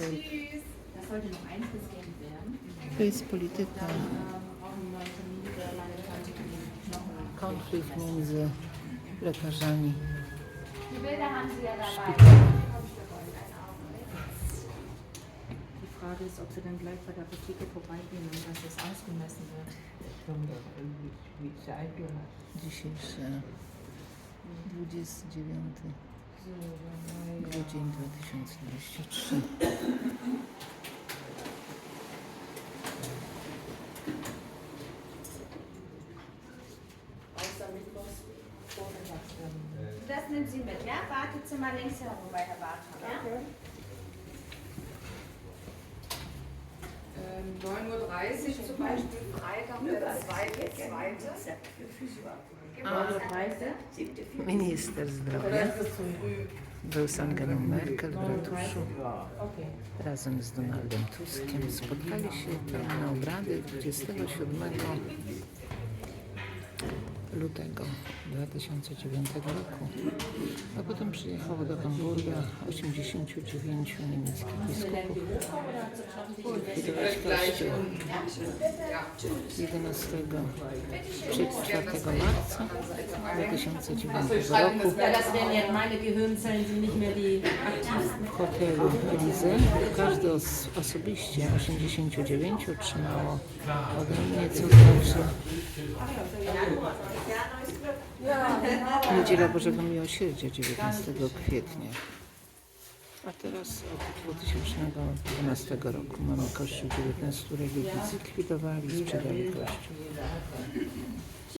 Werden. To jest polityka, konflikt między lekarzami. Die Bilder haben Sie ja dabei. Die Frage ist, ob sie dann gleich bei der Apotheke vorbeigehen und dass das ausgemessen wird. Dzisiejsze 29 Grudzień 2023. Das nimmt sie mit, ja? Wartezimmer links herum bei Herr Bartram, ja? Ähm, 9.30 Uhr zum Beispiel, Freitag, der zweite, zweite. Preise? Minister zdrowia. Był z Angelą Merkel w ratuszu. Razem z Donaldem Tuskiem. Spotkali się na obrady 27 lutego 2009 roku, potem przyjechało do Hamburga 89 niemieckich biskupów. likwidować kościół 11 czy 4 marca 2009 roku. W hotelu Elize. Każdy os osobiście 89 otrzymało ode mnie, co znaczy Niedziela Bożego Miłosierdzia 19 kwietnia. A teraz od 2012 roku mamy Kościół 19 religii zlikwidowali, sprzedali Kościół.